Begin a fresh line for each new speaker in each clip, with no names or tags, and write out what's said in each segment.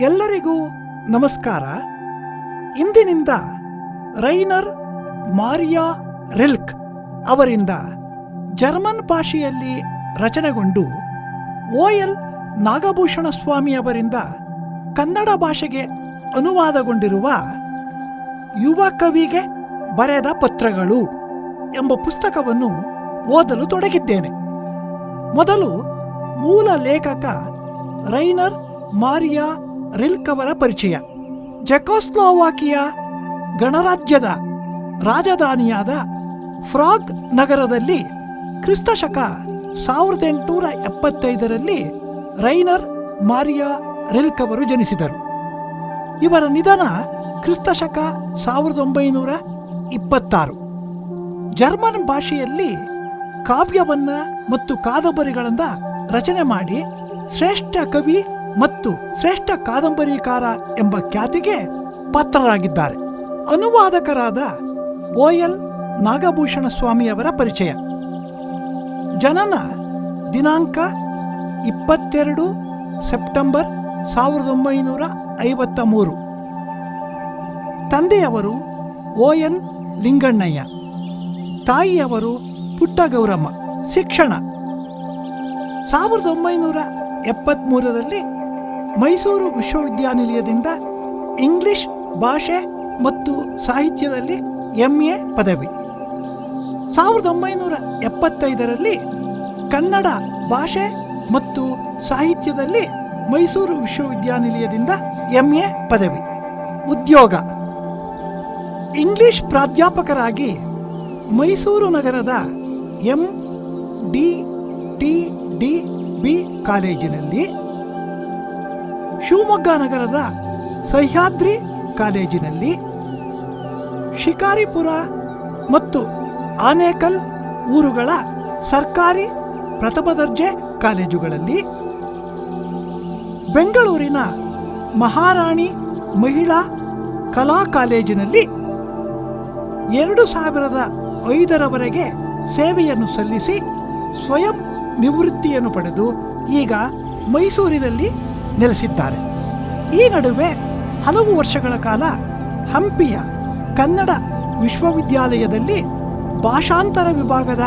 ಎಲ್ಲರಿಗೂ ನಮಸ್ಕಾರ. ಇಂದಿನಿಂದ ರೈನರ್ ಮಾರಿಯಾ ರಿಲ್ಕ್ ಅವರಿಂದ ಜರ್ಮನ್ ಭಾಷೆಯಲ್ಲಿ ರಚನೆಗೊಂಡು ಒ ಎಲ್ ನಾಗಭೂಷಣ ಸ್ವಾಮಿ ಅವರಿಂದ ಕನ್ನಡ ಭಾಷೆಗೆ ಅನುವಾದಗೊಂಡಿರುವ ಯುವ ಕವಿಗೆ ಬರೆದ ಪತ್ರಗಳು ಎಂಬ ಪುಸ್ತಕವನ್ನು ಓದಲು ತೊಡಗಿದ್ದೇನೆ. ಮೊದಲು ಮೂಲ ಲೇಖಕ ರೈನರ್ ಮಾರಿಯಾ ರಿಲ್ಕ್ ಅವರ ಪರಿಚಯ. ಜೆಕೋಸ್ಲೋವಾಕಿಯಾ ಗಣರಾಜ್ಯದ ರಾಜಧಾನಿಯಾದ ಫ್ರಾಗ್ ನಗರದಲ್ಲಿ ಕ್ರಿಸ್ತಶಕ ಸಾವಿರದ ಎಂಟುನೂರ ಎಪ್ಪತ್ತೈದರಲ್ಲಿ ರೈನರ್ ಮಾರಿಯಾ ರಿಲ್ಕ್ ಅವರು ಜನಿಸಿದರು. ಇವರ ನಿಧನ ಕ್ರಿಸ್ತಶಕ ಸಾವಿರದ ಒಂಬೈನೂರ ಇಪ್ಪತ್ತಾರು. ಜರ್ಮನ್ ಭಾಷೆಯಲ್ಲಿ ಕಾವ್ಯವನ್ನ ಮತ್ತು ಕಾದಂಬರಿಗಳನ್ನು ರಚನೆ ಮಾಡಿ ಶ್ರೇಷ್ಠ ಕವಿ ಮತ್ತು ಶ್ರೇಷ್ಠ ಕಾದಂಬರಿಕಾರ ಎಂಬ ಖ್ಯಾತಿಗೆ ಪಾತ್ರರಾಗಿದ್ದಾರೆ. ಅನುವಾದಕರಾದ ಓ ಎಲ್ ನಾಗಭೂಷಣ ಸ್ವಾಮಿಯವರ ಪರಿಚಯ. ಜನನ ದಿನಾಂಕ ಇಪ್ಪತ್ತೆರಡು ಸೆಪ್ಟೆಂಬರ್ ಸಾವಿರದ ಒಂಬೈನೂರ ಐವತ್ತ ಮೂರು ತಂದೆಯವರು ಓ ಎನ್ ಲಿಂಗಣ್ಣಯ್ಯ. ತಾಯಿಯವರು ಪುಟ್ಟಗೌರಮ್ಮ. ಶಿಕ್ಷಣ. ಸಾವಿರದ ಒಂಬೈನೂರ ಎಪ್ಪತ್ತ್ಮೂರರಲ್ಲಿ ಮೈಸೂರು ವಿಶ್ವವಿದ್ಯಾನಿಲಯದಿಂದ ಇಂಗ್ಲಿಷ್, ಭಾಷೆ ಮತ್ತು ಸಾಹಿತ್ಯದಲ್ಲಿ ಎಂ ಎ ಪದವಿ. ಸಾವಿರದ ಒಂಬೈನೂರ ಎಪ್ಪತ್ತೈದರಲ್ಲಿ ಕನ್ನಡ, ಭಾಷೆ ಮತ್ತು ಸಾಹಿತ್ಯದಲ್ಲಿ ಮೈಸೂರು ವಿಶ್ವವಿದ್ಯಾನಿಲಯದಿಂದ ಎಂ ಎ ಪದವಿ. ಉದ್ಯೋಗ. ಇಂಗ್ಲಿಷ್ ಪ್ರಾಧ್ಯಾಪಕರಾಗಿ ಮೈಸೂರು ನಗರದ M D T D B ಕಾಲೇಜಿನಲ್ಲಿ ಶಿವಮೊಗ್ಗ ನಗರದ ಸಹ್ಯಾದ್ರಿ ಕಾಲೇಜಿನಲ್ಲಿ ಶಿಕಾರಿಪುರ ಮತ್ತು ಆನೇಕಲ್ ಊರುಗಳ ಸರ್ಕಾರಿ ಪ್ರಥಮ ದರ್ಜೆ ಕಾಲೇಜುಗಳಲ್ಲಿ ಬೆಂಗಳೂರಿನ ಮಹಾರಾಣಿ ಮಹಿಳಾ ಕಲಾ ಕಾಲೇಜಿನಲ್ಲಿ ಎರಡು ಸಾವಿರದ ಐದರವರೆಗೆ ಸೇವೆಯನ್ನು ಸಲ್ಲಿಸಿ ಸ್ವಯಂ ನಿವೃತ್ತಿಯನ್ನು ಪಡೆದು ಈಗ ಮೈಸೂರಿನಲ್ಲಿ ನೆಲೆಸಿದ್ದಾರೆ. ಈ ನಡುವೆ ಹಲವು ವರ್ಷಗಳ ಕಾಲ ಹಂಪಿಯ ಕನ್ನಡ ವಿಶ್ವವಿದ್ಯಾಲಯದಲ್ಲಿ ಭಾಷಾಂತರ ವಿಭಾಗದ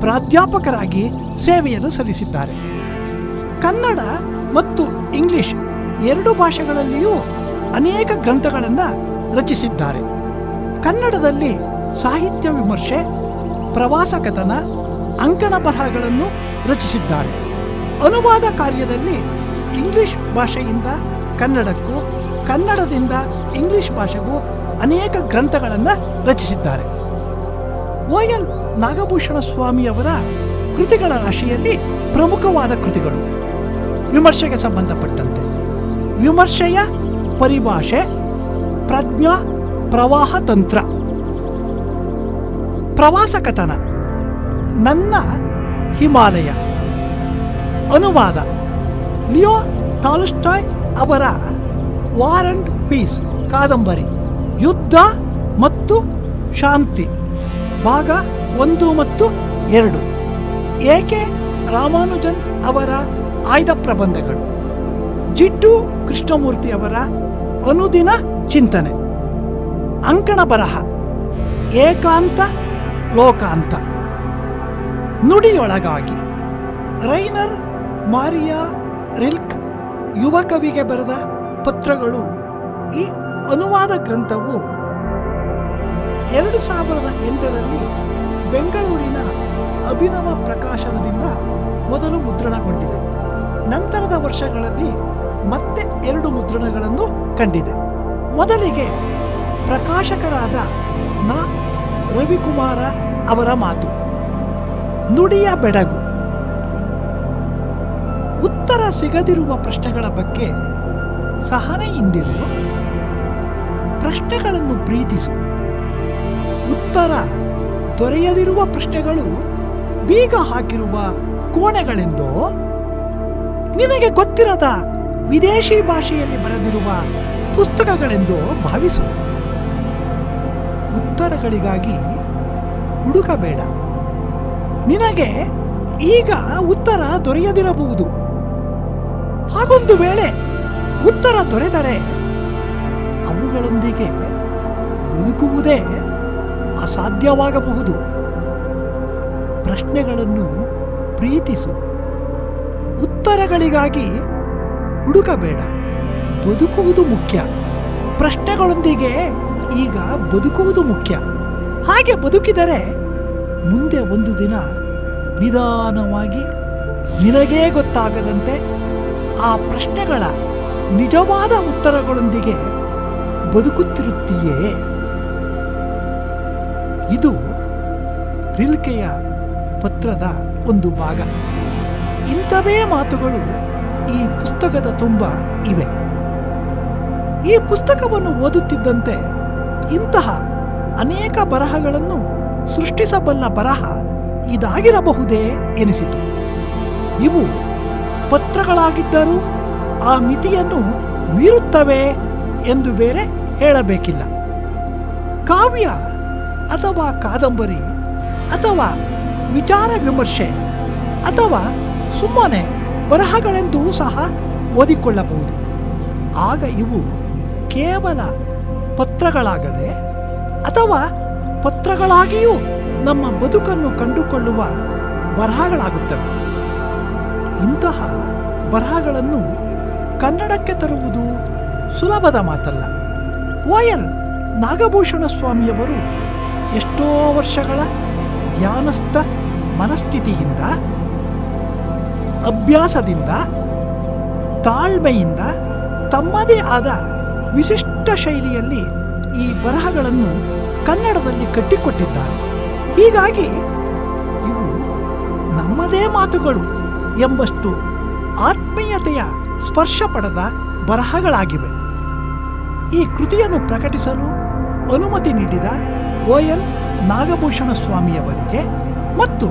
ಪ್ರಾಧ್ಯಾಪಕರಾಗಿ ಸೇವೆಯನ್ನು ಸಲ್ಲಿಸಿದ್ದಾರೆ. ಕನ್ನಡ ಮತ್ತು ಇಂಗ್ಲಿಷ್ ಎರಡು ಭಾಷೆಗಳಲ್ಲಿಯೂ ಅನೇಕ ಗ್ರಂಥಗಳನ್ನು ರಚಿಸಿದ್ದಾರೆ. ಕನ್ನಡದಲ್ಲಿ ಸಾಹಿತ್ಯ ವಿಮರ್ಶೆ, ಪ್ರವಾಸ ಕಥನ, ಅಂಕಣ ಬರಹಗಳನ್ನು ರಚಿಸಿದ್ದಾರೆ. ಅನುವಾದ ಕಾರ್ಯದಲ್ಲಿ ಇಂಗ್ಲಿಷ್ ಭಾಷೆಯಿಂದ ಕನ್ನಡಕ್ಕೂ, ಕನ್ನಡದಿಂದ ಇಂಗ್ಲಿಷ್ ಭಾಷೆಗೂ ಅನೇಕ ಗ್ರಂಥಗಳನ್ನು ರಚಿಸಿದ್ದಾರೆ. ಓ ಎಲ್ ನಾಗಭೂಷಣ ಸ್ವಾಮಿಯವರ ಕೃತಿಗಳ ರಾಶಿಯಲ್ಲಿ ಪ್ರಮುಖವಾದ ಕೃತಿಗಳು. ವಿಮರ್ಶೆಗೆ ಸಂಬಂಧಪಟ್ಟಂತೆ. ವಿಮರ್ಶೆಯ ಪರಿಭಾಷೆ ಪ್ರಜ್ಞಾ ಪ್ರವಾಹ ತಂತ್ರ. ಪ್ರವಾಸ ಕಥನ. ನನ್ನ ಹಿಮಾಲಯ. ಅನುವಾದ. ಲಿಯೋ ಟಾಲ್ಸ್ಟಾಯ್ ಅವರ ವಾರ್ ಅಂಡ್ ಪೀಸ್ ಕಾದಂಬರಿ, ಯುದ್ಧ ಮತ್ತು ಶಾಂತಿ, ಭಾಗ ಒಂದು ಮತ್ತು ಎರಡು. ಏಕೆ ರಾಮಾನುಜನ್ ಅವರ ಆಯ್ದ ಪ್ರಬಂಧಗಳು? ಜಿಡ್ಡು ಕೃಷ್ಣಮೂರ್ತಿ ಅವರ ಅನುದಿನ ಚಿಂತನೆ. ಅಂಕಣ ಬರಹ, ಏಕಾಂತ, ಲೋಕಾಂತ. ನುಡಿಯೊಳಗಾಗಿ ರೈನರ್ ಮಾರಿಯಾ ರಿಲ್ಕ್ ಯುವ ಕವಿಗೆ ಬರೆದ ಪತ್ರಗಳು ಈ ಅನುವಾದ ಗ್ರಂಥವು ಎರಡು ಸಾವಿರದ ಎಂಟರಲ್ಲಿ ಬೆಂಗಳೂರಿನ ಅಭಿನವ ಪ್ರಕಾಶನದಿಂದ ಮೊದಲು ಮುದ್ರಣಗೊಂಡಿದೆ. ನಂತರದ ವರ್ಷಗಳಲ್ಲಿ ಮತ್ತೆ ಎರಡು ಮುದ್ರಣಗಳನ್ನು ಕಂಡಿದೆ. ಮೊದಲಿಗೆ ಪ್ರಕಾಶಕರಾದ ನ. ರವಿಕುಮಾರ ಅವರ ಮಾತು. ನುಡಿಯ ಬೆಡಗು. ಉತ್ತರ ಸಿಗದಿರುವ ಪ್ರಶ್ನೆಗಳ ಬಗ್ಗೆ ಸಹನೆಯಿಂದಿರು ಪ್ರಶ್ನೆಗಳನ್ನು ಪ್ರೀತಿಸು. ಉತ್ತರ ದೊರೆಯದಿರುವ ಪ್ರಶ್ನೆಗಳು ಬೀಗ ಹಾಕಿರುವ ಕೋಣೆಗಳೆಂದೋ, ನಿನಗೆ ಗೊತ್ತಿರದ ವಿದೇಶಿ ಭಾಷೆಯಲ್ಲಿ ಬರೆದಿರುವ ಪುಸ್ತಕಗಳೆಂದೋ ಭಾವಿಸು. ಉತ್ತರಗಳಿಗಾಗಿ ಹುಡುಕಬೇಡ. ನಿನಗೆ ಈಗ ಉತ್ತರ ದೊರೆಯದಿರಬಹುದು. ಹಾಗೊಂದು ವೇಳೆ ಉತ್ತರ ದೊರೆತರೆ, ಅವುಗಳೊಂದಿಗೆ ಬದುಕುವುದೇ ಅಸಾಧ್ಯವಾಗಬಹುದು. ಪ್ರಶ್ನೆಗಳನ್ನು ಪ್ರೀತಿಸು. ಉತ್ತರಗಳಿಗಾಗಿ ಹುಡುಕಬೇಡ. ಬದುಕುವುದು ಮುಖ್ಯ. ಪ್ರಶ್ನೆಗಳೊಂದಿಗೆ ಈಗ ಬದುಕುವುದು ಮುಖ್ಯ. ಹಾಗೆ ಬದುಕಿದರೆ ಮುಂದೆ ಒಂದು ದಿನ ನಿಧಾನವಾಗಿ ನಿನಗೇ ಗೊತ್ತಾಗದಂತೆ ಆ ಪ್ರಶ್ನೆಗಳ ನಿಜವಾದ ಉತ್ತರಗಳೊಂದಿಗೆ ಬದುಕುತ್ತಿರುತ್ತೀಯೇ? ಇದು ರಿಲ್ಕೆಯ ಪತ್ರದ ಒಂದು ಭಾಗ. ಇಂಥವೇ ಮಾತುಗಳು ಈ ಪುಸ್ತಕದ ತುಂಬ ಇವೆ. ಈ ಪುಸ್ತಕವನ್ನು ಓದುತ್ತಿದ್ದಂತೆ ಇಂತಹ ಅನೇಕ ಬರಹಗಳನ್ನು ಸೃಷ್ಟಿಸಬಲ್ಲ ಬರಹ ಇದಾಗಿರಬಹುದೇ ಎನಿಸಿತು. ಇವು ಪತ್ರಗಳಾಗಿದ್ದರೂ ಆ ಮಿತಿಯನ್ನು ಮೀರುತ್ತವೆ ಎಂದು ಬೇರೆ ಹೇಳಬೇಕಿಲ್ಲ. ಕಾವ್ಯ ಅಥವಾ ಕಾದಂಬರಿ ಅಥವಾ ವಿಚಾರ ವಿಮರ್ಶೆ ಅಥವಾ ಸುಮ್ಮನೆ ಬರಹಗಳೆಂದೂ ಸಹ ಓದಿಕೊಳ್ಳಬಹುದು. ಆಗ ಇವು ಕೇವಲ ಪತ್ರಗಳಾಗದೆ ಅಥವಾ ಪತ್ರಗಳಾಗಿಯೂ ನಮ್ಮ ಬದುಕನ್ನು ಕಂಡುಕೊಳ್ಳುವ ಬರಹಗಳಾಗುತ್ತವೆ. ಇಂತಹ ಬರಹಗಳನ್ನು ಕನ್ನಡಕ್ಕೆ ತರುವುದು ಸುಲಭದ ಮಾತಲ್ಲ. ಒ ನಾಗಭೂಷಣ ಸ್ವಾಮಿಯವರು ಎಷ್ಟೋ ವರ್ಷಗಳ ಧ್ಯಾನಸ್ಥ ಮನಸ್ಥಿತಿಯಿಂದ, ಅಭ್ಯಾಸದಿಂದ, ತಾಳ್ಮೆಯಿಂದ ತಮ್ಮದೇ ಆದ ವಿಶಿಷ್ಟ ಶೈಲಿಯಲ್ಲಿ ಈ ಬರಹಗಳನ್ನು ಕನ್ನಡದಲ್ಲಿ ಕಟ್ಟಿಕೊಟ್ಟಿದ್ದಾರೆ. ಹೀಗಾಗಿ ಇವು ನಮ್ಮದೇ ಮಾತುಗಳು. ಎಂಬಷ್ಟು ಆತ್ಮೀಯತೆಯ ಸ್ಪರ್ಶ ಪಡೆದ ಬರಹಗಳಾಗಿವೆ. ಈ ಕೃತಿಯನ್ನು ಪ್ರಕಟಿಸಲು ಅನುಮತಿ ನೀಡಿದ ಒ ಎಲ್ ನಾಗಭೂಷಣ ಸ್ವಾಮಿಯವರಿಗೆ ಮತ್ತು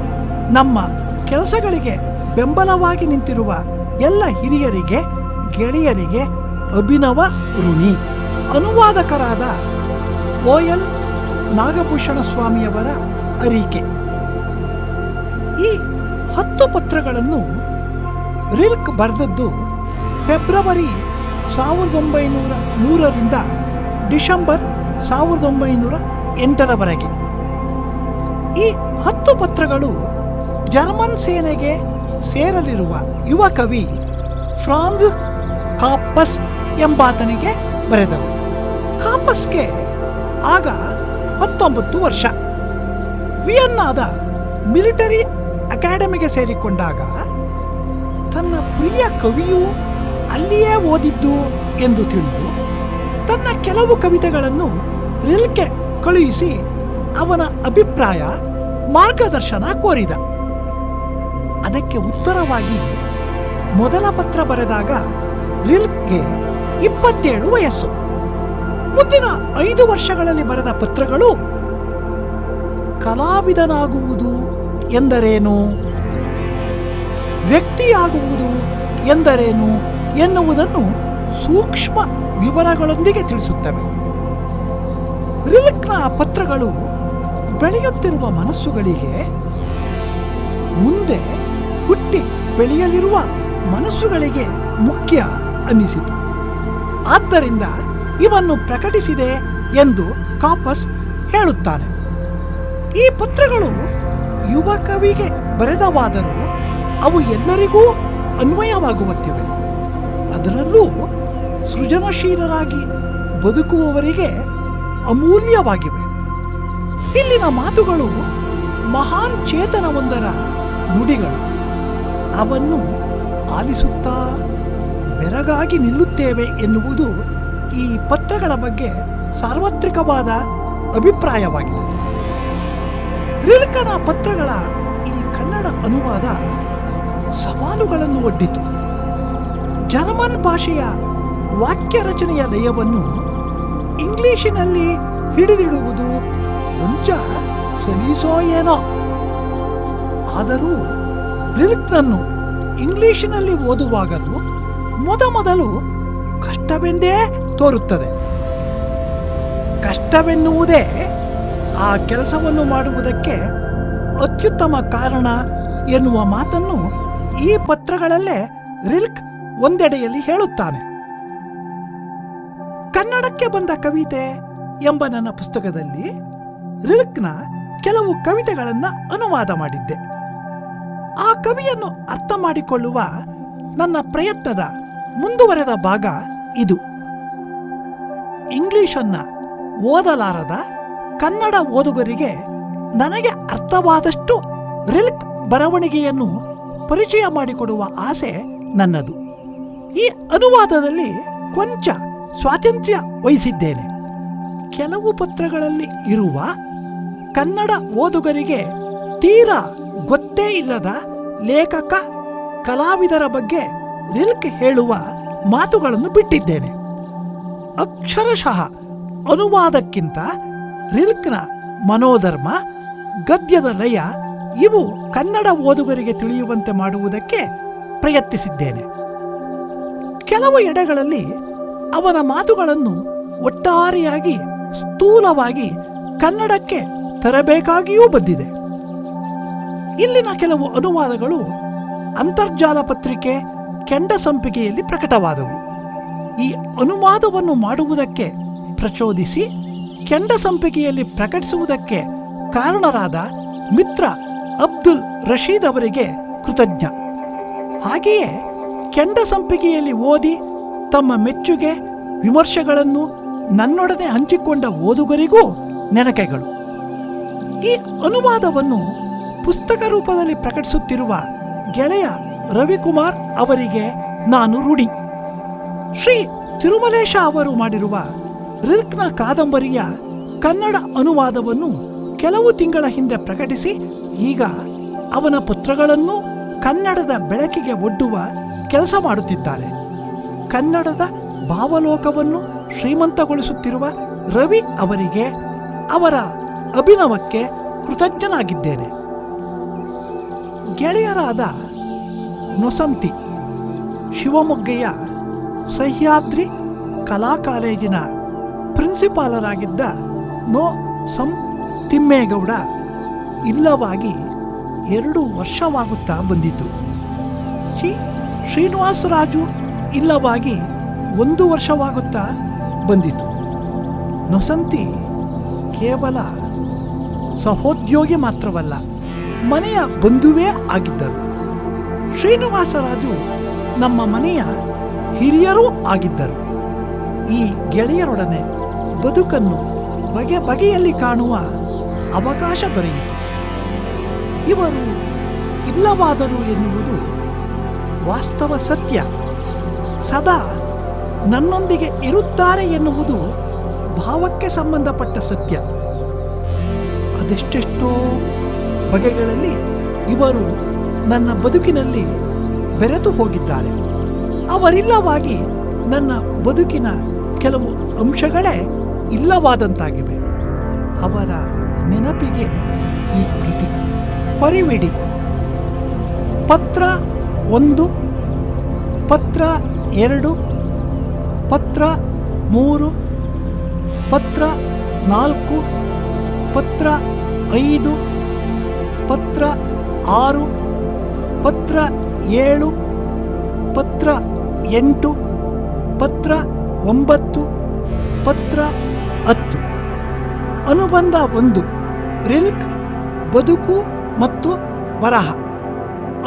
ನಮ್ಮ ಕೆಲಸಗಳಿಗೆ ಬೆಂಬಲವಾಗಿ ನಿಂತಿರುವ ಎಲ್ಲ ಹಿರಿಯರಿಗೆ, ಗೆಳೆಯರಿಗೆ ಅಭಿನವ ಋಣಿ, ಅನುವಾದಕರಾದ ಒ ನಾಗಭೂಷಣ ಸ್ವಾಮಿಯವರ ಅರಿಕೆ. ಈ ಹತ್ತು ಪತ್ರಗಳನ್ನು ರಿಲ್ಕ್ ಬರೆದದ್ದು ಫೆಬ್ರವರಿ ಸಾವಿರದ ಒಂಬೈನೂರ ಮೂರರಿಂದ ಡಿಸೆಂಬರ್ ಸಾವಿರದ ಒಂಬೈನೂರ ಎಂಟರವರೆಗೆ. ಈ ಹತ್ತು ಪತ್ರಗಳು ಜರ್ಮನ್ ಸೇನೆಗೆ ಸೇರಲಿರುವ ಯುವ ಕವಿ ಫ್ರಾನ್ಸ್ ಕಾಪಸ್ ಎಂಬಾತನಿಗೆ ಬರೆದವು. ಕಾಪಸ್ಗೆ ಆಗ ಹತ್ತೊಂಬತ್ತು ವರ್ಷ. ವಿಯನ್ನಾದ ಮಿಲಿಟರಿ ಅಕಾಡೆಮಿಗೆ ಸೇರಿಕೊಂಡಾಗ ತನ್ನ ಪ್ರಿಯ ಕವಿಯು ಅಲ್ಲಿಯೇ ಓದಿದ್ದು ಎಂದು ತಿಳಿದು ತನ್ನ ಕೆಲವು ಕವಿತೆಗಳನ್ನು ರಿಲ್ಕೆ ಕಳುಹಿಸಿ ಅವನ ಅಭಿಪ್ರಾಯ ಮಾರ್ಗದರ್ಶನ ಕೋರಿದ. ಅದಕ್ಕೆ ಉತ್ತರವಾಗಿ ಮೊದಲ ಪತ್ರ ಬರೆದಾಗ ರಿಲ್ಕ್ಗೆ ಇಪ್ಪತ್ತೇಳು ವಯಸ್ಸು. ಮುಂದಿನ ಐದು ವರ್ಷಗಳಲ್ಲಿ ಬರೆದ ಪತ್ರಗಳು ಕಲಾವಿದನಾಗುವುದು ಎಂದರೇನು? ವ್ಯಕ್ತಿಯಾಗುವುದು ಎಂದರೇನು ಎನ್ನುವುದನ್ನು ಸೂಕ್ಷ್ಮ ವಿವರಗಳೊಂದಿಗೆ ತಿಳಿಸುತ್ತವೆ. ರಿಲಿಕ್ನ ಪತ್ರಗಳು ಬೆಳೆಯುತ್ತಿರುವ ಮನಸ್ಸುಗಳಿಗೆ ಮುಂದೆ ಹುಟ್ಟಿ ಬೆಳೆಯಲಿರುವ ಮನಸ್ಸುಗಳಿಗೆ ಮುಖ್ಯ ಅನ್ನಿಸಿತು. ಆದ್ದರಿಂದ ಇವನ್ನು ಪ್ರಕಟಿಸಿದೆ ಎಂದು ಕಾಪಸ್ ಹೇಳುತ್ತಾನೆ. ಈ ಪತ್ರಗಳು ಯುವ ಕವಿಗೆ ಬರೆದವಾದರೂ ಅವು ಎಲ್ಲರಿಗೂ ಅನ್ವಯವಾಗುವಂತಿವೆ. ಅದರಲ್ಲೂ ಸೃಜನಶೀಲರಾಗಿ ಬದುಕುವವರಿಗೆ ಅಮೂಲ್ಯವಾಗಿವೆ. ಇಲ್ಲಿನ ಮಾತುಗಳು ಮಹಾನ್ ಚೇತನವೊಂದರ ನುಡಿಗಳು. ಅವನ್ನು ಆಲಿಸುತ್ತಾ ಬೆರಗಾಗಿ ನಿಲ್ಲುತ್ತೇವೆ ಎನ್ನುವುದು ಈ ಪತ್ರಗಳ ಬಗ್ಗೆ ಸಾರ್ವತ್ರಿಕವಾದ ಅಭಿಪ್ರಾಯವಾಗಿದೆ. ರಿಲ್ಕನ ಪತ್ರಗಳ ಈ ಕನ್ನಡ ಅನುವಾದ ಸವಾಲುಗಳನ್ನು ಒಡ್ಡಿತು. ಜರ್ಮನ್ ಭಾಷೆಯ ವಾಕ್ಯ ರಚನೆಯ ಲಯವನ್ನು ಇಂಗ್ಲಿಶಿನಲ್ಲಿ ಹಿಡಿದಿಡುವುದು ಕೊಂಚ ಸಲೀಸೋ ಏನೋ. ಆದರೂ ರಿಲ್ಕ್ನನ್ನು ಇಂಗ್ಲಿಶಿನಲ್ಲಿ ಓದುವಾಗಲೂ ಮೊದಮೊದಲು ಕಷ್ಟವೆಂದೇ ತೋರುತ್ತದೆ. ಕಷ್ಟವೆನ್ನುವುದೇ ಆ ಕೆಲಸವನ್ನು ಮಾಡುವುದಕ್ಕೆ ಅತ್ಯುತ್ತಮ ಕಾರಣ ಎನ್ನುವ ಮಾತನ್ನು ಈ ಪತ್ರಗಳಲ್ಲೇ ರಿಲ್ಕ್ ಒಂದೆಡೆಯಲ್ಲಿ ಹೇಳುತ್ತಾನೆ. ಕನ್ನಡಕ್ಕೆ ಬಂದ ಕವಿತೆ ಎಂಬ ನನ್ನ ಪುಸ್ತಕದಲ್ಲಿ ರಿಲ್ಕ್ನ ಕೆಲವು ಕವಿತೆಗಳನ್ನು ಅನುವಾದ ಮಾಡಿದ್ದೆ. ಆ ಕವಿಯನ್ನು ಅರ್ಥ ಮಾಡಿಕೊಳ್ಳುವ ನನ್ನ ಪ್ರಯತ್ನದ ಮುಂದುವರೆದ ಭಾಗ ಇದು. ಇಂಗ್ಲಿಷನ್ನ ಓದಲಾರದ ಕನ್ನಡ ಓದುಗರಿಗೆ ನನಗೆ ಅರ್ಥವಾದಷ್ಟು ರಿಲ್ಕ್ ಬರವಣಿಗೆಯನ್ನು ಪರಿಚಯ ಮಾಡಿಕೊಡುವ ಆಸೆ ನನ್ನದು. ಈ ಅನುವಾದದಲ್ಲಿ ಕೊಂಚ ಸ್ವಾತಂತ್ರ್ಯ ವಹಿಸಿದ್ದೇನೆ. ಕೆಲವು ಪತ್ರಗಳಲ್ಲಿ ಇರುವ ಕನ್ನಡ ಓದುಗರಿಗೆ ತೀರಾ ಗೊತ್ತೇ ಇಲ್ಲದ ಲೇಖಕ, ಕಲಾವಿದರ ಬಗ್ಗೆ ರಿಲ್ಕ್ ಹೇಳುವ ಮಾತುಗಳನ್ನು ಬಿಟ್ಟಿದ್ದೇನೆ. ಅಕ್ಷರಶಃ ಅನುವಾದಕ್ಕಿಂತ ರಿಲ್ಕ್ನ ಮನೋಧರ್ಮ, ಗದ್ಯದ ಲಯ, ಇವು ಕನ್ನಡ ಓದುಗರಿಗೆ ತಿಳಿಯುವಂತೆ ಮಾಡುವುದಕ್ಕೆ ಪ್ರಯತ್ನಿಸಿದ್ದೇನೆ. ಕೆಲವು ಎಡೆಗಳಲ್ಲಿ ಅವನ ಮಾತುಗಳನ್ನು ಒಟ್ಟಾರೆಯಾಗಿ ಸ್ಥೂಲವಾಗಿ ಕನ್ನಡಕ್ಕೆ ತರಬೇಕಾಗಿಯೂ ಬಂದಿದೆ. ಇಲ್ಲಿನ ಕೆಲವು ಅನುವಾದಗಳು ಅಂತರ್ಜಾಲ ಪತ್ರಿಕೆ ಕೆಂಡ ಸಂಪಿಗೆಯಲ್ಲಿ ಪ್ರಕಟವಾದವು. ಈ ಅನುವಾದವನ್ನು ಮಾಡುವುದಕ್ಕೆ ಪ್ರಚೋದಿಸಿ ಕೆಂಡ ಸಂಪಿಗೆಯಲ್ಲಿ ಪ್ರಕಟಿಸುವುದಕ್ಕೆ ಕಾರಣರಾದ ಮಿತ್ರ ಅಬ್ದುಲ್ ರಶೀದ್ ಅವರಿಗೆ ಕೃತಜ್ಞ. ಹಾಗೆಯೇ ಕೆಂಡ ಸಂಪಿಗೆಯಲ್ಲಿ ಓದಿ ತಮ್ಮ ಮೆಚ್ಚುಗೆ, ವಿಮರ್ಶೆಗಳನ್ನು ನನ್ನೊಡನೆ ಹಂಚಿಕೊಂಡ ಓದುಗರಿಗೂ ನೆನಕೆಗಳು. ಈ ಅನುವಾದವನ್ನು ಪುಸ್ತಕ ರೂಪದಲ್ಲಿ ಪ್ರಕಟಿಸುತ್ತಿರುವ ಗೆಳೆಯ ರವಿಕುಮಾರ್ ಅವರಿಗೆ ನಾನು ರೂಢಿ ಶ್ರೀ ತಿರುಮಲೇಶ ಅವರು ಮಾಡಿರುವ ರಿಲ್ಕ್ನ ಕಾದಂಬರಿಯ ಕನ್ನಡ ಅನುವಾದವನ್ನು ಕೆಲವು ತಿಂಗಳ ಹಿಂದೆ ಪ್ರಕಟಿಸಿ, ಈಗ ಅವನ ಪುತ್ರಗಳನ್ನು ಕನ್ನಡದ ಬೆಳಕಿಗೆ ಒಡ್ಡುವ ಕೆಲಸ ಮಾಡುತ್ತಿದ್ದಾರೆ ಕನ್ನಡದ ಭಾವಲೋಕವನ್ನು ಶ್ರೀಮಂತಗೊಳಿಸುತ್ತಿರುವ ರವಿ ಅವರಿಗೆ ಅವರ ಅಭಿನವಕ್ಕೆ ಕೃತಜ್ಞನಾಗಿದ್ದೇನೆ. ಗೆಳೆಯರಾದ ನೊಸಂತಿ, ಶಿವಮೊಗ್ಗೆಯ ಸಹ್ಯಾದ್ರಿ ಕಲಾ ಕಾಲೇಜಿನ ಪ್ರಿನ್ಸಿಪಾಲರಾಗಿದ್ದ ನೋ ಸಂ ತಿಮ್ಮೇಗೌಡ ಇಲ್ಲವಾಗಿ ಎರಡು ವರ್ಷವಾಗುತ್ತಾ ಬಂದಿತು. ಚಿ ಶ್ರೀನಿವಾಸರಾಜು ಇಲ್ಲವಾಗಿ ಒಂದು ವರ್ಷವಾಗುತ್ತಾ ಬಂದಿತು. ನೊಸಂತಿ ಕೇವಲ ಸಹೋದ್ಯೋಗಿ ಮಾತ್ರವಲ್ಲ, ಮನೆಯ ಬಂಧುವೇ ಆಗಿದ್ದರು. ಶ್ರೀನಿವಾಸರಾಜು ನಮ್ಮ ಮನೆಯ ಹಿರಿಯರೂ ಆಗಿದ್ದರು. ಈ ಗೆಳೆಯರೊಡನೆ ಬದುಕನ್ನು ಬಗೆ ಬಗೆಯಲ್ಲಿ ಕಾಣುವ ಅವಕಾಶ ದೊರೆಯಿತು. ಇವರು ಇಲ್ಲವಾದರು ಎನ್ನುವುದು ವಾಸ್ತವ ಸತ್ಯ. ಸದಾ ನನ್ನೊಂದಿಗೆ ಇರುತ್ತಾರೆ ಎನ್ನುವುದು ಭಾವಕ್ಕೆ ಸಂಬಂಧಪಟ್ಟ ಸತ್ಯ. ಅದೆಷ್ಟೆಷ್ಟೋ ಬಗೆಗಳಲ್ಲಿ ಇವರು ನನ್ನ ಬದುಕಿನಲ್ಲಿ ಬೆರೆತು ಹೋಗಿದ್ದಾರೆ. ಅವರಿಲ್ಲವಾಗಿ ನನ್ನ ಬದುಕಿನ ಕೆಲವು ಅಂಶಗಳೇ ಇಲ್ಲವಾದಂತಾಗಿವೆ ಅವರ ನೆನಪಿಗೆ ಈ ಕೃತಿ ಪರಿವಿಡಿ. ಪತ್ರ ಒಂದು, ಪತ್ರ ಎರಡು, ಪತ್ರ ಮೂರು, ಪತ್ರ ನಾಲ್ಕು, ಪತ್ರ ಐದು, ಪತ್ರ ಆರು, ಪತ್ರ ಏಳು, ಪತ್ರ ಎಂಟು, ಪತ್ರ ಒಂಬತ್ತು, ಪತ್ರ ಹತ್ತು. ಅನುಬಂಧ ಒಂದು, ರಿಲ್ಕ್, ಬದುಕು ಮತ್ತು ಬರಹ.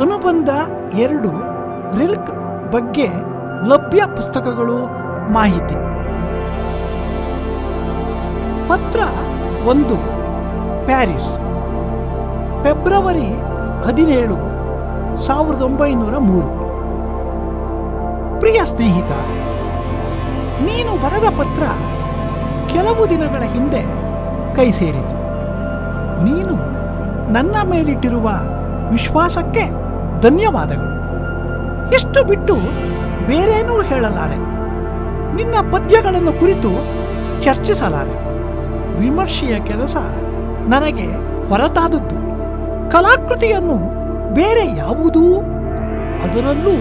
ಅನುಬಂಧ ಎರಡು, ರಿಲ್ಕ್ ಬಗ್ಗೆ ಲಭ್ಯ ಪುಸ್ತಕಗಳು ಮಾಹಿತಿ. ಪತ್ರ ಒಂದು, ಪ್ಯಾರಿಸ್. ಫೆಬ್ರವರಿ ಹದಿನೇಳು, ಸಾವಿರದ ಒಂಬೈನೂರ ಮೂರು. ಪ್ರಿಯ ಸ್ನೇಹಿತ, ನೀನು ಬರೆದ ಪತ್ರ ಕೆಲವು ದಿನಗಳ ಹಿಂದೆ ಕೈ ಸೇರಿತು. ನೀನು ನನ್ನ ಮೇಲಿಟ್ಟಿರುವ ವಿಶ್ವಾಸಕ್ಕೆ ಧನ್ಯವಾದಗಳು. ಎಷ್ಟು ಬಿಟ್ಟು ಬೇರೇನೂ ಹೇಳಲಾರೆ. ನಿನ್ನ ಪದ್ಯಗಳನ್ನು ಕುರಿತು ಚರ್ಚಿಸಲಾರೆ. ವಿಮರ್ಶೆಯ ಕೆಲಸ ನನಗೆ ಹೊರತಾದದ್ದು. ಕಲಾಕೃತಿಯನ್ನು ಬೇರೆ ಯಾವುದೂ ಅದರಲ್ಲೂ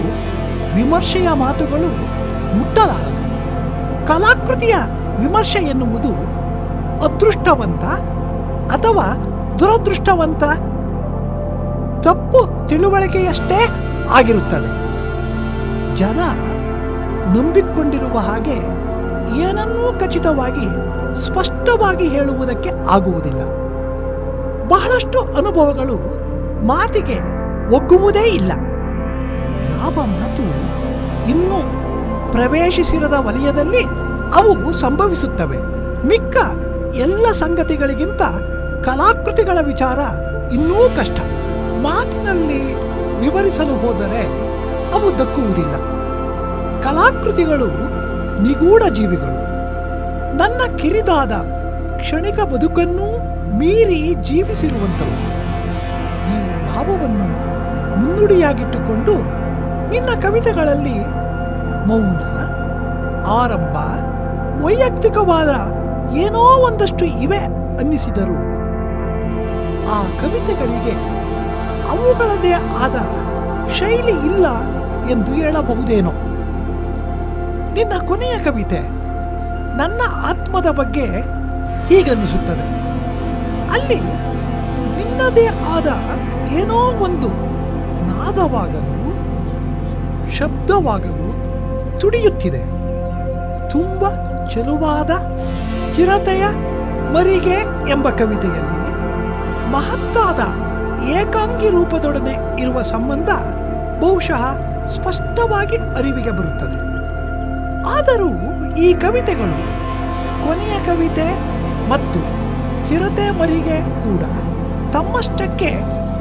ವಿಮರ್ಶೆಯ ಮಾತುಗಳು ಮುಟ್ಟಲಾರದು. ಕಲಾಕೃತಿಯ ವಿಮರ್ಶೆ ಎನ್ನುವುದು ಅದೃಷ್ಟವಂತ ಅಥವಾ ದುರದೃಷ್ಟವಂತ ತಪ್ಪು ತಿಳುವಳಿಕೆಯಷ್ಟೇ ಆಗಿರುತ್ತದೆ. ಜನ ನಂಬಿಕೊಂಡಿರುವ ಹಾಗೆ ಏನನ್ನೂ ಖಚಿತವಾಗಿ ಸ್ಪಷ್ಟವಾಗಿ ಹೇಳುವುದಕ್ಕೆ ಆಗುವುದಿಲ್ಲ. ಬಹಳಷ್ಟು ಅನುಭವಗಳು ಮಾತಿಗೆ ಒಗ್ಗುವುದೇ ಇಲ್ಲ. ಯಾವ ಮಾತು ಇನ್ನೂ ಪ್ರವೇಶಿಸಿರದ ವಲಯದಲ್ಲಿ ಅವು ಸಂಭವಿಸುತ್ತವೆ. ಮಿಕ್ಕ ಎಲ್ಲ ಸಂಗತಿಗಳಿಗಿಂತ ಕಲಾಕೃತಿಗಳ ವಿಚಾರ ಇನ್ನೂ ಕಷ್ಟ. ಮಾತಿನಲ್ಲಿ ವಿವರಿಸಲು ಹೋದರೆ ಅವು ದಕ್ಕುವುದಿಲ್ಲ. ಕಲಾಕೃತಿಗಳು ನಿಗೂಢ ಜೀವಿಗಳು. ನನ್ನ ಕಿರಿದಾದ ಕ್ಷಣಿಕ ಬದುಕನ್ನೂ ಮೀರಿ ಜೀವಿಸಿರುವಂಥವು ಈ ಭಾವವನ್ನು ಮುನ್ನುಡಿಯಾಗಿಟ್ಟುಕೊಂಡು ನಿನ್ನ ಕವಿತೆಗಳಲ್ಲಿ ಮೌನ, ಆರಂಭ ವೈಯಕ್ತಿಕವಾದ ಏನೋ ಒಂದಷ್ಟು ಇವೆ ಅನ್ನಿಸಿದರು. ಆ ಕವಿತೆಗಳಿಗೆ ಅವುಗಳದೇ ಆದ ಶೈಲಿ ಇಲ್ಲ ಎಂದು ಹೇಳಬಹುದೇನೋ. ನಿನ್ನ ಕೊನೆಯ ಕವಿತೆ ನನ್ನ ಆತ್ಮದ ಬಗ್ಗೆ ಹೀಗನ್ನಿಸುತ್ತದೆ. ಅಲ್ಲಿ ನಿನ್ನದೇ ಆದ ಏನೋ ಒಂದು ನಾದವಾಗಲು, ಶಬ್ದವಾಗಲು ತುಡಿಯುತ್ತಿದೆ. ತುಂಬ ಚೆಲುವಾದ ಚಿರತೆಯ ಮರಿಗೆ ಎಂಬ ಕವಿತೆಯಲ್ಲಿ ಮಹತ್ತಾದ ಏಕಾಂಗಿ ರೂಪದೊಡನೆ ಇರುವ ಸಂಬಂಧ ಬಹುಶಃ ಸ್ಪಷ್ಟವಾಗಿ ಅರಿವಿಗೆ ಬರುತ್ತದೆ. ಆದರೂ ಈ ಕವಿತೆಗಳು ಕೊನೆಯ ಕವಿತೆ ಮತ್ತು ಚಿರತೆ ಮರಿಗೆ ಕೂಡ ತಮ್ಮಷ್ಟಕ್ಕೆ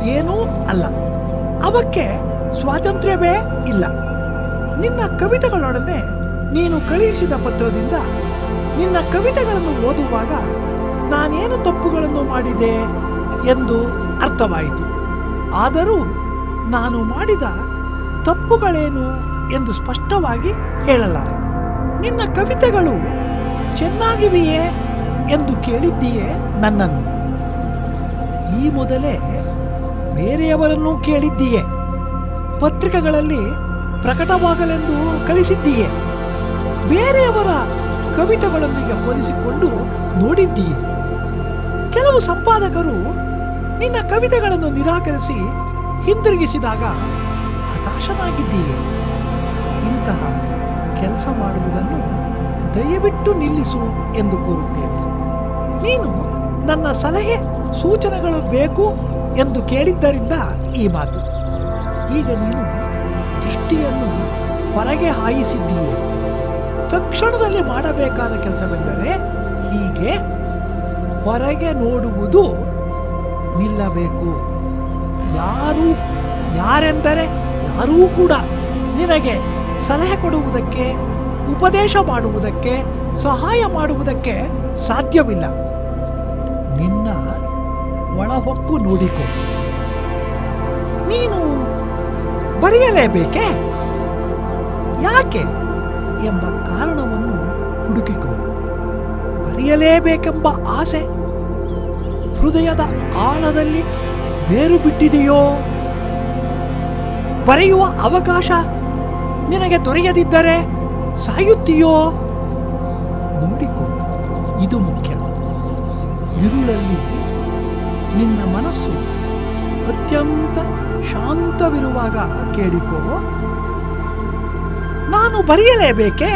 ಏನೂ ಅಲ್ಲ. ಅವಕ್ಕೆ ಸ್ವಾತಂತ್ರ್ಯವೇ ಇಲ್ಲ. ನಿನ್ನ ಕವಿತೆಗಳೊಡನೆ ನೀನು ಕಳುಹಿಸಿದ ಪತ್ರದಿಂದ ನಿನ್ನ ಕವಿತೆಗಳನ್ನು ಓದುವಾಗ ನಾನೇನು ತಪ್ಪುಗಳನ್ನು ಮಾಡಿದೆ ಎಂದು ಅರ್ಥವಾಯಿತು. ಆದರೂ ನಾನು ಮಾಡಿದ ತಪ್ಪುಗಳೇನು ಎಂದು ಸ್ಪಷ್ಟವಾಗಿ ಹೇಳಲಾರೆ. ನಿನ್ನ ಕವಿತೆಗಳು ಚೆನ್ನಾಗಿವೆಯೇ ಎಂದು ಕೇಳಿದ್ದೀಯೇ ನನ್ನನ್ನು? ಈ ಮೊದಲೇ ಬೇರೆಯವರನ್ನೂ ಕೇಳಿದ್ದೀಯೆ? ಪತ್ರಿಕೆಗಳಲ್ಲಿ ಪ್ರಕಟವಾಗಲೆಂದು ಕಳಿಸಿದ್ದೀಯೆ? ಬೇರೆಯವರ ಕವಿತೆಗಳೊಂದಿಗೆ ಹೋಲಿಸಿಕೊಂಡು ನೋಡಿದ್ದೀಯೆ. ಕೆಲವು ಸಂಪಾದಕರು ನಿನ್ನ ಕವಿತೆಗಳನ್ನು ನಿರಾಕರಿಸಿ ಹಿಂದಿರುಗಿಸಿದಾಗ ಹತಾಶನಾಗಿದ್ದೀಯೆ. ಇಂತಹ ಕೆಲಸ ಮಾಡುವುದನ್ನು ದಯವಿಟ್ಟು ನಿಲ್ಲಿಸು ಎಂದು ಕೋರುತ್ತೇನೆ. ನೀನು ನನ್ನ ಸಲಹೆ ಸೂಚನೆಗಳು ಬೇಕು ಎಂದು ಕೇಳಿದ್ದರಿಂದ ಈ ಮಾತು. ಈಗ ನೀನು ದೃಷ್ಟಿಯನ್ನು ಹೊರಗೆ ಹಾಯಿಸಿದ್ದೀಯೆ. ತಕ್ಷಣದಲ್ಲಿ ಮಾಡಬೇಕಾದ ಕೆಲಸವೆಂದರೆ ಹೀಗೆ ಹೊರಗೆ ನೋಡುವುದು ನಿಲ್ಲಬೇಕು. ಯಾರು, ಯಾರೆಂದರೆ ಯಾರೂ ಕೂಡ ನಿನಗೆ ಸಲಹೆ ಕೊಡುವುದಕ್ಕೆ, ಉಪದೇಶ ಮಾಡುವುದಕ್ಕೆ, ಸಹಾಯ ಮಾಡುವುದಕ್ಕೆ ಸಾಧ್ಯವಿಲ್ಲ. ನಿನ್ನ ಒಳಹೊಕ್ಕು ನೋಡಿಕೊ. ನೀನು ಬರೆಯಲೇಬೇಕೆ? ಯಾಕೆ? ಎಂಬ ಕಾರಣವನ್ನು ಹುಡುಕಿಕೊ. ಬರೆಯಲೇಬೇಕೆಂಬ ಆಸೆ ಹೃದಯದ ಆಳದಲ್ಲಿ ಬೇರು ಬಿಟ್ಟಿದೆಯೋ ಬರೆಯುವ ಅವಕಾಶ ನಿನಗೆ ದೊರೆಯದಿದ್ದರೆ ಸಾಯುತ್ತೀಯೋ? ನೋಡಿಕೊ, ಇದು ಮುಖ್ಯ. ಇರುಳಲ್ಲಿ ನಿನ್ನ ಮನಸ್ಸು ಅತ್ಯಂತ ಶಾಂತವಿರುವಾಗ ಕೇಳಿಕೋ. ನಾನು ಬರೆಯಲೇಬೇಕೆ?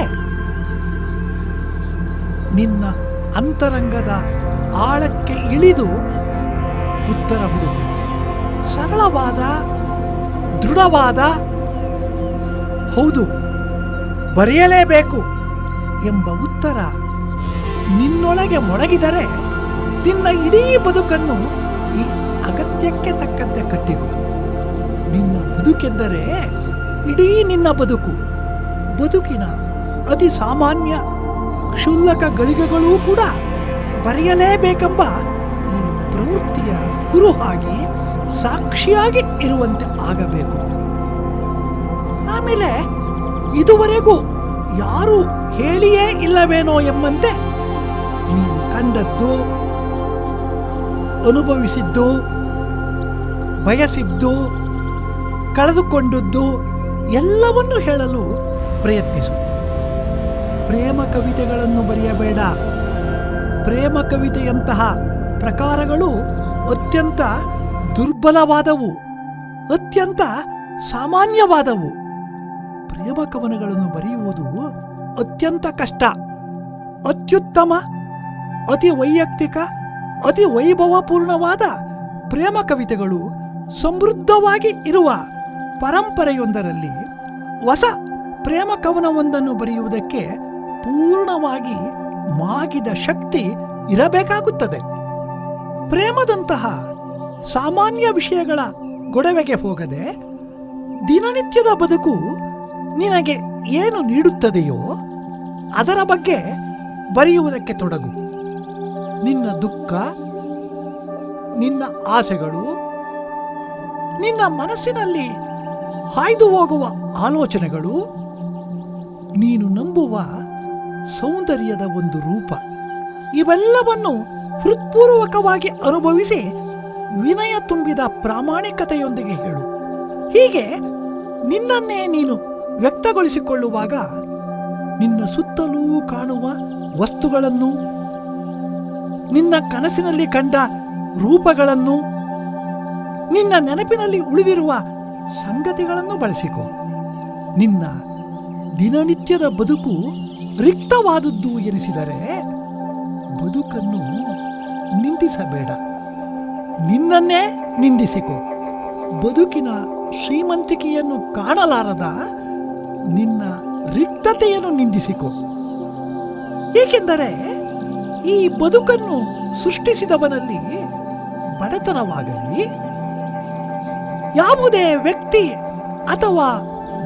ನಿನ್ನ ಅಂತರಂಗದ ಆಳಕ್ಕೆ ಇಳಿದು ಉತ್ತರ ಹುಡುಕು. ಸರಳವಾದ, ದೃಢವಾದ, ಹೌದು, ಬರೆಯಲೇಬೇಕು ಎಂಬ ಉತ್ತರ ನಿನ್ನೊಳಗೆ ಮೊಳಗಿದರೆ ನಿನ್ನ ಇಡೀ ಬದುಕನ್ನು ಈ ಅಗತ್ಯಕ್ಕೆ ತಕ್ಕಂತೆ ಕಟ್ಟಿಕೊ. ನಿನ್ನ ಬದುಕೆಂದರೆ ಇಡೀ ನಿನ್ನ ಬದುಕು. ಬದುಕಿನ ಅತಿ ಸಾಮಾನ್ಯ ಕ್ಷುಲ್ಲಕ ಗಳಿಗೆಗಳೂ ಕೂಡ ಬರೆಯಲೇಬೇಕೆಂಬ ಈ ಪ್ರವೃತ್ತಿಯ ಕುರುಹಾಗಿ ಸಾಕ್ಷಿಯಾಗಿ ಇರುವಂತೆ ಆಗಬೇಕು. ಆಮೇಲೆ ಇದುವರೆಗೂ ಯಾರೂ ಹೇಳಿಯೇ ಇಲ್ಲವೇನೋ ಎಂಬಂತೆ ನೀವು ಕಂಡದ್ದು, ಅನುಭವಿಸಿದ್ದು, ಬಯಸಿದ್ದು, ಕಳೆದುಕೊಂಡದ್ದು ಎಲ್ಲವನ್ನು ಹೇಳಲು ಪ್ರಯತ್ನಿಸು ಪ್ರೇಮ ಕವಿತೆಗಳನ್ನು ಬರೆಯಬೇಡ. ಪ್ರೇಮ ಕವಿತೆಯಂತಹ ಪ್ರಕಾರಗಳು ಅತ್ಯಂತ ದುರ್ಬಲವಾದವು, ಅತ್ಯಂತ ಸಾಮಾನ್ಯವಾದವು. ಪ್ರೇಮ ಕವನಗಳನ್ನು ಬರೆಯುವುದು ಅತ್ಯಂತ ಕಷ್ಟ, ಅತ್ಯುತ್ತಮ, ಅತಿ ವೈಯಕ್ತಿಕ, ಅತಿ ವೈಭವಪೂರ್ಣವಾದ ಪ್ರೇಮ ಕವಿತೆಗಳು ಸಮೃದ್ಧವಾಗಿ ಇರುವ ಪರಂಪರೆಯೊಂದರಲ್ಲಿ ಹೊಸ ಪ್ರೇಮ ಕವನವೊಂದನ್ನು ಬರೆಯುವುದಕ್ಕೆ ಪೂರ್ಣವಾಗಿ ಮಾಗಿದ ಶಕ್ತಿ ಇರಬೇಕಾಗುತ್ತದೆ. ಪ್ರೇಮದಂತಹ ಸಾಮಾನ್ಯ ವಿಷಯಗಳ ಗೊಡವೆಗೆ ಹೋಗದೆ ದಿನನಿತ್ಯದ ಬದುಕು ನಿನಗೆ ಏನು ನೀಡುತ್ತದೆಯೋ ಅದರ ಬಗ್ಗೆ ಬರೆಯುವುದಕ್ಕೆ ತೊಡಗು. ನಿನ್ನ ದುಃಖ, ನಿನ್ನ ಆಸೆಗಳು, ನಿನ್ನ ಮನಸ್ಸಿನಲ್ಲಿ ಹಾಯ್ದು ಹೋಗುವ ಆಲೋಚನೆಗಳು ನೀನು ನಂಬುವ ಸೌಂದರ್ಯದ ಒಂದು ರೂಪ. ಇವೆಲ್ಲವನ್ನು ಹೃತ್ಪೂರ್ವಕವಾಗಿ ಅನುಭವಿಸಿ ವಿನಯ ತುಂಬಿದ ಪ್ರಾಮಾಣಿಕತೆಯೊಂದಿಗೆ ಹೇಳು. ಹೀಗೆ ನಿನ್ನನ್ನೇ ನೀನು ವ್ಯಕ್ತಗೊಳಿಸಿಕೊಳ್ಳುವಾಗ ನಿನ್ನ ಸುತ್ತಲೂ ಕಾಣುವ ವಸ್ತುಗಳನ್ನು, ನಿನ್ನ ಕನಸಿನಲ್ಲಿ ಕಂಡ ರೂಪಗಳನ್ನು, ನಿನ್ನ ನೆನಪಿನಲ್ಲಿ ಉಳಿದಿರುವ ಸಂಗತಿಗಳನ್ನು ಬಳಸಿಕೊ. ನಿನ್ನ ದಿನನಿತ್ಯದ ಬದುಕು ರಿಕ್ತವಾದದ್ದು ಎನಿಸಿದರೆ ಬದುಕನ್ನು ನಿಂದಿಸಬೇಡ. ನಿನ್ನನ್ನೇ ನಿಂದಿಸಿಕೊ. ಬದುಕಿನ ಶ್ರೀಮಂತಿಕೆಯನ್ನು ಕಾಣಲಾರದ ನಿನ್ನ ರಿಕ್ತತೆಯನ್ನು ನಿಂದಿಸಿಕೊ. ಏಕೆಂದರೆ ಈ ಬದುಕನ್ನು ಸೃಷ್ಟಿಸಿದವನಲ್ಲಿ ಬಡತನವಾಗಲಿ, ಯಾವುದೇ ವ್ಯಕ್ತಿ ಅಥವಾ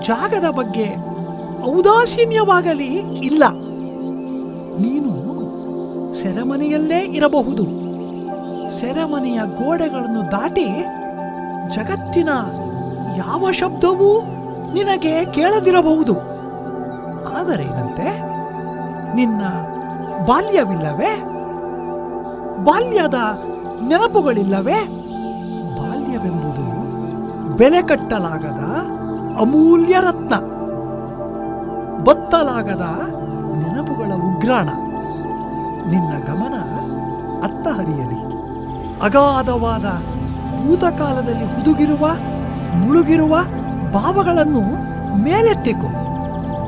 ಜಾಗದ ಬಗ್ಗೆ ಔದಾಸೀನ್ಯವಾಗಲಿ? ಇಲ್ಲ. ನೀನು ಸೆರೆಮನೆಯಲ್ಲೇ ಇರಬಹುದು. ಸೆರೆಮನೆಯ ಗೋಡೆಗಳನ್ನು ದಾಟಿ ಜಗತ್ತಿನ ಯಾವ ಶಬ್ದವೂ ನಿನಗೆ ಕೇಳದಿರಬಹುದು. ಆದರೆ ಏನಂತೆ ನಿನ್ನ ಬಾಲ್ಯವಿಲ್ಲವೇ? ಬಾಲ್ಯದ ನೆನಪುಗಳಿಲ್ಲವೇ? ಬಾಲ್ಯವೆಂಬುದು ಬೆಲೆ ಕಟ್ಟಲಾಗದ ಅಮೂಲ್ಯ ರತ್ನ. ಬತ್ತಲಾಗದ ನೆನಪುಗಳ ಉಗ್ರಾಣ. ನಿನ್ನ ಗಮನ ಅತ್ತ ಹರಿಯಲಿ ಅಗಾಧವಾದ ಭೂತಕಾಲದಲ್ಲಿ ಹುದುಗಿರುವ, ಮುಳುಗಿರುವ ಭಾವಗಳನ್ನು ಮೇಲೆತ್ತಿಕೊ.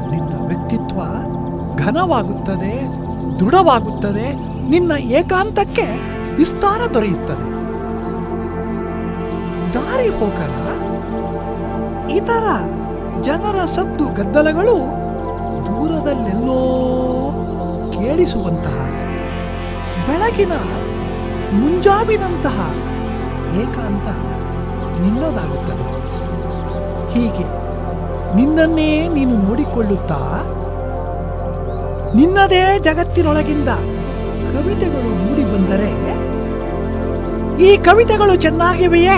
ನಿನ್ನ ವ್ಯಕ್ತಿತ್ವ ಘನವಾಗುತ್ತದೆ, ದೃಢವಾಗುತ್ತದೆ, ನಿನ್ನ ಏಕಾಂತಕ್ಕೆ ವಿಸ್ತಾರ ದೊರೆಯುತ್ತದೆ. ದಾರಿ ಹೋಗಲ ಇತರ ಜನರ ಸದ್ದು ಗದ್ದಲಗಳು ದೂರದಲ್ಲೆಲ್ಲೋ ಕೇಳಿಸುವಂತಹ, ಬೆಳಗಿನ ಮುಂಜಾವಿನಂತಹ ಏಕಾಂತ ನಿನ್ನದಾಗುತ್ತದೆ. ಹೀಗೆ ನಿನ್ನನ್ನೇ ನೀನು ನೋಡಿಕೊಳ್ಳುತ್ತಾ, ನಿನ್ನದೇ ಜಗತ್ತಿನೊಳಗಿಂದ ಕವಿತೆಗಳು ಮೂಡಿ ಬಂದರೆ, ಈ ಕವಿತೆಗಳು ಚೆನ್ನಾಗಿವೆಯೇ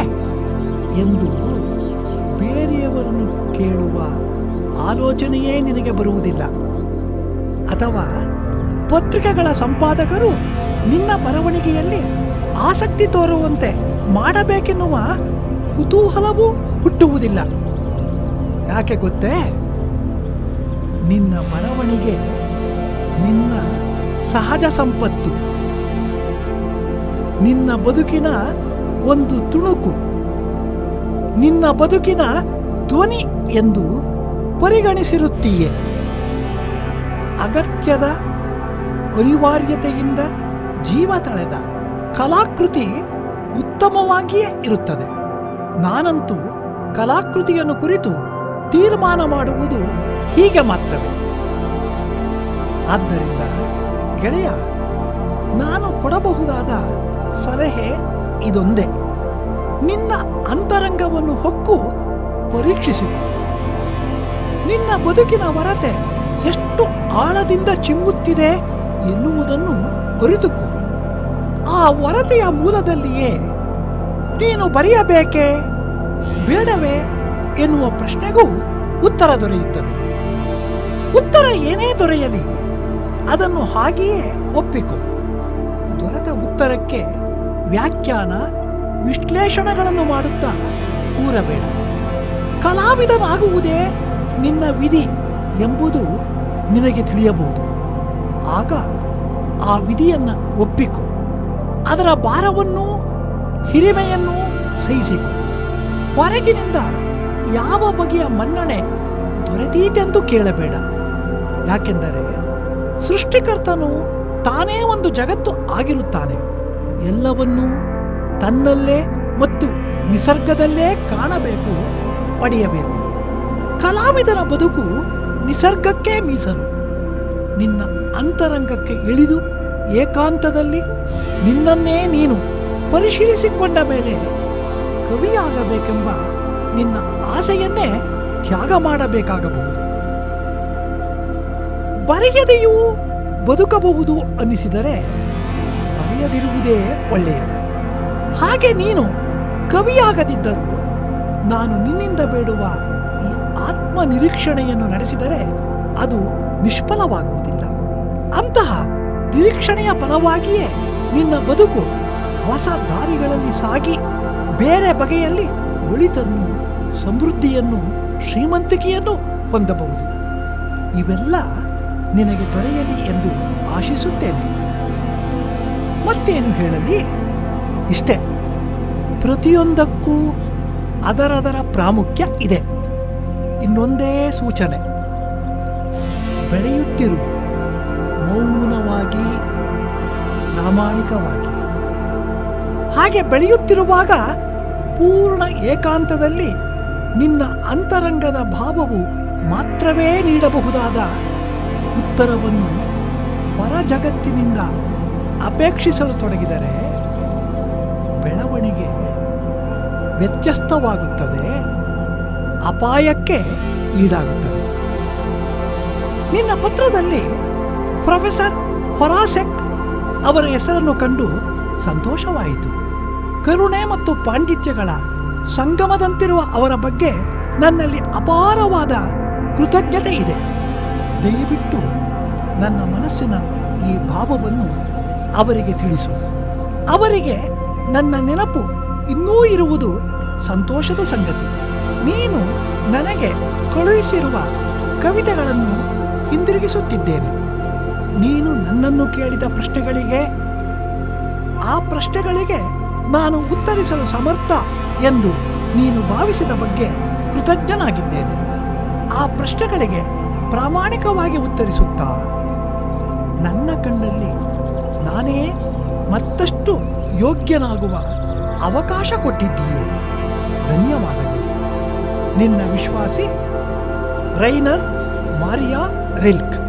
ಎಂದು ಬೇರೆಯವರನ್ನು ಕೇಳುವ ಆಲೋಚನೆಯೇ ನಿನಗೆ ಬರುವುದಿಲ್ಲ. ಅಥವಾ ಪತ್ರಿಕೆಗಳ ಸಂಪಾದಕರು ನಿನ್ನ ಬರವಣಿಗೆಯಲ್ಲಿ ಆಸಕ್ತಿ ತೋರುವಂತೆ ಮಾಡಬೇಕೆನ್ನುವ ಕುತೂಹಲವೂ ಹುಟ್ಟುವುದಿಲ್ಲ. ಯಾಕೆ ಗೊತ್ತೇ? ನಿನ್ನ ಬರವಣಿಗೆ ನಿನ್ನ ಸಹಜ ಸಂಪತ್ತು. ನಿನ್ನ ಬದುಕಿನ ಒಂದು ತುಣುಕು. ನಿನ್ನ ಬದುಕಿನ ಧ್ವನಿ ಎಂದು ಪರಿಗಣಿಸಿರುತ್ತೀಯೆ. ಅಗತ್ಯದ ಅನಿವಾರ್ಯತೆಯಿಂದ ಜೀವ ತಳೆದ ಕಲಾಕೃತಿ ಉತ್ತಮವಾಗಿಯೇ ಇರುತ್ತದೆ. ನಾನಂತೂ ಕಲಾಕೃತಿಯನ್ನು ಕುರಿತು ತೀರ್ಮಾನ ಮಾಡುವುದು ಹೀಗೆ ಮಾತ್ರವೇ. ಆದ್ದರಿಂದ ಗೆಳೆಯ, ನಾನು ಕೊಡಬಹುದಾದ ಸಲಹೆ ಇದೊಂದೇ. ನಿನ್ನ ಅಂತರಂಗವನ್ನು ಹೊಕ್ಕು ಪರೀಕ್ಷಿಸಿಕೊ ನಿನ್ನ ಬದುಕಿನ ವರತೆ ಎಷ್ಟು ಆಳದಿಂದ ಚಿಮ್ಮುತ್ತಿದೆ ಎನ್ನುವುದನ್ನು ಅರಿತುಕೋ ಆ ವರತೆಯ ಮೂಲದಲ್ಲಿಯೇ ನೀನು ಬರೆಯಬೇಕೇ? ಬೇಡವೇ ಎನ್ನುವ ಪ್ರಶ್ನೆಗೂ ಉತ್ತರ ದೊರೆಯುತ್ತದೆ. ಉತ್ತರ ಏನೇ ದೊರೆಯಲಿ, ಅದನ್ನು ಹಾಗೆಯೇ ಒಪ್ಪಿಕೊ. ದೊರೆತ ಉತ್ತರಕ್ಕೆ ವ್ಯಾಖ್ಯಾನ, ವಿಶ್ಲೇಷಣೆಗಳನ್ನು ಮಾಡುತ್ತಾ ಕೂರಬೇಡ ಕಲಾವಿದನಾಗುವುದೇ ನಿನ್ನ ವಿಧಿ ಎಂಬುದು ನಿನಗೆ ತಿಳಿಯಬಹುದು. ಆಗ ಆ ವಿಧಿಯನ್ನು ಒಪ್ಪಿಕೊ. ಅದರ ಭಾರವನ್ನು ಹಿರಿಮೆಯನ್ನು ಸಹಿಸಿಕೊ. ಹೊರಗಿನಿಂದ ಯಾವ ಬಗೆಯ ಮನ್ನಣೆ ದೊರೆತೀತೆಂದು ಕೇಳಬೇಡ. ಯಾಕೆಂದರೆ ಸೃಷ್ಟಿಕರ್ತನು ತಾನೇ ಒಂದು ಜಗತ್ತು ಆಗಿರುತ್ತಾನೆ. ಎಲ್ಲವನ್ನೂ ತನ್ನಲ್ಲೇ ಮತ್ತು ನಿಸರ್ಗದಲ್ಲೇ ಕಾಣಬೇಕು, ಪಡೆಯಬೇಕು. ಕಲಾವಿದನ ಬದುಕು ನಿಸರ್ಗಕ್ಕೆ ಮೀಸಲು. ನಿನ್ನ ಅಂತರಂಗಕ್ಕೆ ಇಳಿದು ಏಕಾಂತದಲ್ಲಿ ನಿನ್ನನ್ನೇ ನೀನು ಪರಿಶೀಲಿಸಿಕೊಂಡ ಮೇಲೆ ಕವಿಯಾಗಬೇಕೆಂಬ ನಿನ್ನ ಆಸೆಯನ್ನೇ ತ್ಯಾಗ ಮಾಡಬೇಕಾಗಬಹುದು. ಬರೆಯದೆಯೂ ಬದುಕಬಹುದು ಅನ್ನಿಸಿದರೆ ಬರೆಯದಿರುವುದೇ ಒಳ್ಳೆಯದು. ಹಾಗೆ ನೀನು ಕವಿಯಾಗದಿದ್ದರೂ ನಾನು ನಿನ್ನಿಂದ ಬೇಡುವ ಈ ಆತ್ಮ ನಿರೀಕ್ಷಣೆಯನ್ನು ನಡೆಸಿದರೆ ಅದು ನಿಷ್ಫಲವಾಗುವುದಿಲ್ಲ. ಅಂತಹ ನಿರೀಕ್ಷಣೆಯ ಫಲವಾಗಿಯೇ ನಿನ್ನ ಬದುಕು ಹೊಸ ದಾರಿಗಳಲ್ಲಿ ಸಾಗಿ ಬೇರೆ ಬಗೆಯಲ್ಲಿ ಒಳಿತನ್ನು ಸಮೃದ್ಧಿಯನ್ನು, ಶ್ರೀಮಂತಿಕೆಯನ್ನು ಹೊಂದಬಹುದು. ಇವೆಲ್ಲ ನಿನಗೆ ದೊರೆಯಲಿ ಎಂದು ಆಶಿಸುತ್ತೇನೆ. ಮತ್ತೇನು ಹೇಳಲಿ? ಇಷ್ಟೇ. ಪ್ರತಿಯೊಂದಕ್ಕೂ ಅದರದರ ಪ್ರಾಮುಖ್ಯ ಇದೆ. ಇನ್ನೊಂದೇ ಸೂಚನೆ. ಬೆಳೆಯುತ್ತಿರು, ಮೌನವಾಗಿ, ಪ್ರಾಮಾಣಿಕವಾಗಿ. ಹಾಗೆ ಬೆಳೆಯುತ್ತಿರುವಾಗ ಪೂರ್ಣ ಏಕಾಂತದಲ್ಲಿ ನಿನ್ನ ಅಂತರಂಗದ ಭಾವವು ಮಾತ್ರವೇ ನೀಡಬಹುದಾದ ಉತ್ತರವನ್ನು ಹೊರ ಜಗತ್ತಿನಿಂದ ಅಪೇಕ್ಷಿಸಲು ತೊಡಗಿದರೆ ಬೆಳವಣಿಗೆ ವ್ಯತ್ಯಸ್ತವಾಗುತ್ತದೆ. ಅಪಾಯಕ್ಕೆ ಈಡಾಗುತ್ತದೆ. ನಿನ್ನ ಪತ್ರದಲ್ಲಿ ಪ್ರೊಫೆಸರ್ ಹೊರಾಸೆಕ್ ಅವರ ಹೆಸರನ್ನು ಕಂಡು ಸಂತೋಷವಾಯಿತು. ಕರುಣೆ ಮತ್ತು ಪಾಂಡಿತ್ಯಗಳ ಸಂಗಮದಂತಿರುವ ಅವರ ಬಗ್ಗೆ ನನ್ನಲ್ಲಿ ಅಪಾರವಾದ ಕೃತಜ್ಞತೆ ಇದೆ. ದಯವಿಟ್ಟು ನನ್ನ ಮನಸ್ಸಿನ ಈ ಭಾವವನ್ನು ಅವರಿಗೆ ತಿಳಿಸು. ಅವರಿಗೆ ನನ್ನ ನೆನಪು ಇನ್ನೂ ಇರುವುದು ಸಂತೋಷದ ಸಂಗತಿ. ನೀನು ನನಗೆ ಕಳುಹಿಸಿರುವ ಕವಿತೆಗಳನ್ನು ಹಿಂದಿರುಗಿಸುತ್ತಿದ್ದೇನೆ. ನೀನು ನನ್ನನ್ನು ಕೇಳಿದ ಪ್ರಶ್ನೆಗಳಿಗೆ, ಆ ಪ್ರಶ್ನೆಗಳಿಗೆ ನಾನು ಉತ್ತರಿಸಲು ಸಮರ್ಥ ಎಂದು ನೀನು ಭಾವಿಸಿದ ಬಗ್ಗೆ ಕೃತಜ್ಞನಾಗಿದ್ದೇನೆ. ಆ ಪ್ರಶ್ನೆಗಳಿಗೆ ಪ್ರಾಮಾಣಿಕವಾಗಿ ಉತ್ತರಿಸುತ್ತಾ, ನನ್ನ ಕಣ್ಣಲ್ಲಿ ನಾನೇ ಮತ್ತಷ್ಟು ಯೋಗ್ಯನಾಗುವ ಅವಕಾಶ ಕೊಟ್ಟಿದ್ದೀಯೆ. ಧನ್ಯವಾದಗಳು. ನಿನ್ನ ವಿಶ್ವಾಸಿ ರೈನರ್ ಮಾರಿಯಾ ರಿಲ್ಕ್.